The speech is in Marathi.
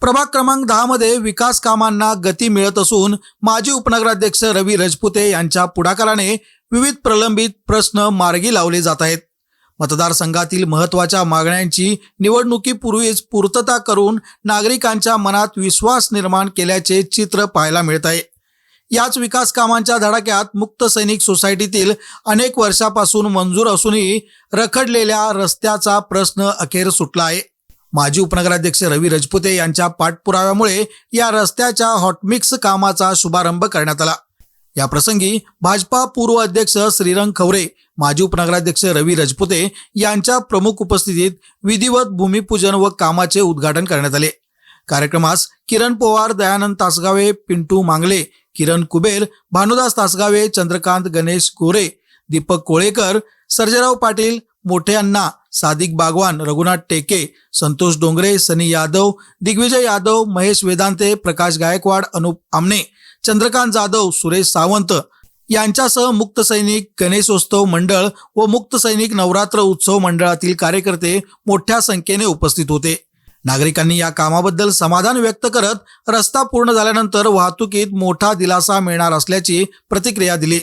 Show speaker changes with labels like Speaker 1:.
Speaker 1: प्रभाग क्रमांक दहा मध्ये विकास कामांना गती मिळत असून माजी उपनगराध्यक्ष रवी रजपुते यांच्या पुढाकाराने विविध प्रलंबित प्रश्न मार्गी लावले जात आहेत. मतदारसंघातील महत्त्वाच्या मागण्यांची निवडणुकीपूर्वीच पूर्तता करून नागरिकांच्या मनात विश्वास निर्माण केल्याचे चित्र पाहायला मिळत आहे. याच विकास कामांच्या धडाक्यात मुक्त सैनिक सोसायटीतील अनेक वर्षापासून मंजूर असूनही रखडलेल्या रस्त्याचा प्रश्न अखेर सुटला आहे. माजी उपनगराध्यक्ष रवी रजपुते यांच्या पाठपुराव्यामुळे या रस्त्याच्या हॉटमिक्स कामाचा शुभारंभ करण्यात आला. या प्रसंगी भाजपा पूर्व अध्यक्ष श्रीरंग खवरे माजी उपनगराध्यक्ष रवी रजपुते यांच्या प्रमुख उपस्थितीत विधिवत भूमिपूजन व कामाचे उद्घाटन करण्यात आले. कार्यक्रमास किरण पवार दयानंद तासगावे पिंटू मांगले किरण कुबेर भानुदास तासगावे चंद्रकांत गणेश गोरे दीपक कोळेकर सर्जेराव पाटील मोठे अण्णा सादिक बागवान रघुनाथ टेके संतोष डोंगरे सनी यादव दिग्विजय यादव महेश वेदांते प्रकाश गायकवाड अनुप आमने चंद्रकांत जाधव सुरेश सावंत यांच्यासह मुक्त सैनिक गणेशोत्सव मंडळ व मुक्त सैनिक नवरात्र उत्सव मंडळातील कार्यकर्ते मोठ्या संख्येने उपस्थित होते. नागरिकांनी या कामाबद्दल समाधान व्यक्त करत रस्ता पूर्ण झाल्यानंतर वाहतुकीत मोठा दिलासा मिळणार असल्याची प्रतिक्रिया दिली.